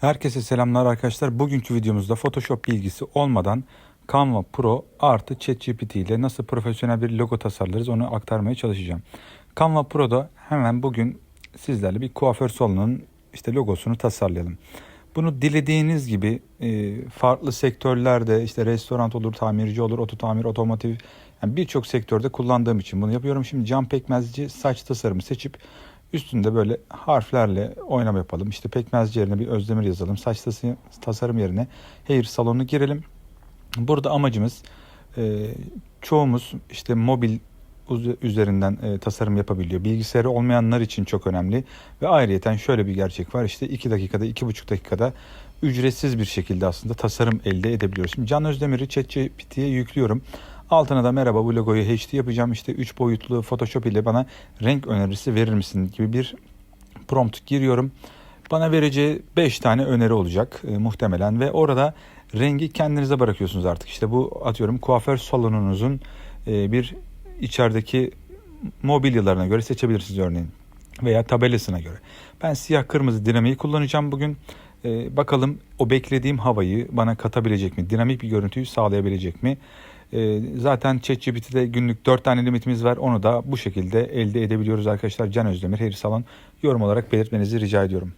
Herkese selamlar arkadaşlar. Bugünkü videomuzda Photoshop bilgisi olmadan Canva Pro artı ChatGPT ile nasıl profesyonel bir logo tasarlarız onu aktarmaya çalışacağım. Canva Pro'da hemen bugün sizlerle bir kuaför salonunun işte logosunu tasarlayalım. Bunu dilediğiniz gibi e, farklı sektörlerde işte restoran olur, tamirci olur, oto tamir, otomotiv yani birçok sektörde kullandığım için bunu yapıyorum. Şimdi cam pekmezci saç tasarımı seçip üstünde böyle harflerle oynama yapalım. İşte pekmezci yerine bir özdemir yazalım. Saç tasarım yerine hair salonu girelim. Burada amacımız e, çoğumuz işte mobil üzerinden e, tasarım yapabiliyor. Bilgisayarı olmayanlar için çok önemli. Ve ayrıyeten şöyle bir gerçek var. İşte 2 dakikada, 2,5 dakikada ücretsiz bir şekilde aslında tasarım elde edebiliyoruz. Şimdi Can Özdemir'i ChatGPT'ye yüklüyorum. Altına da merhaba bu logoyu HD yapacağım. İşte 3 boyutlu Photoshop ile bana renk önerisi verir misin gibi bir prompt giriyorum. Bana vereceği 5 tane öneri olacak e, muhtemelen ve orada rengi kendinize bırakıyorsunuz artık. İşte bu atıyorum kuaför salonunuzun e, bir içerideki mobilyalarına göre seçebilirsiniz örneğin veya tabelasına göre. Ben siyah kırmızı dinamiği kullanacağım bugün. E, bakalım o beklediğim havayı bana katabilecek mi? Dinamik bir görüntüyü sağlayabilecek mi? E, zaten ChatGPT'de günlük 4 tane limitimiz var. Onu da bu şekilde elde edebiliyoruz arkadaşlar. Can Özdemir, Heri Salon yorum olarak belirtmenizi rica ediyorum.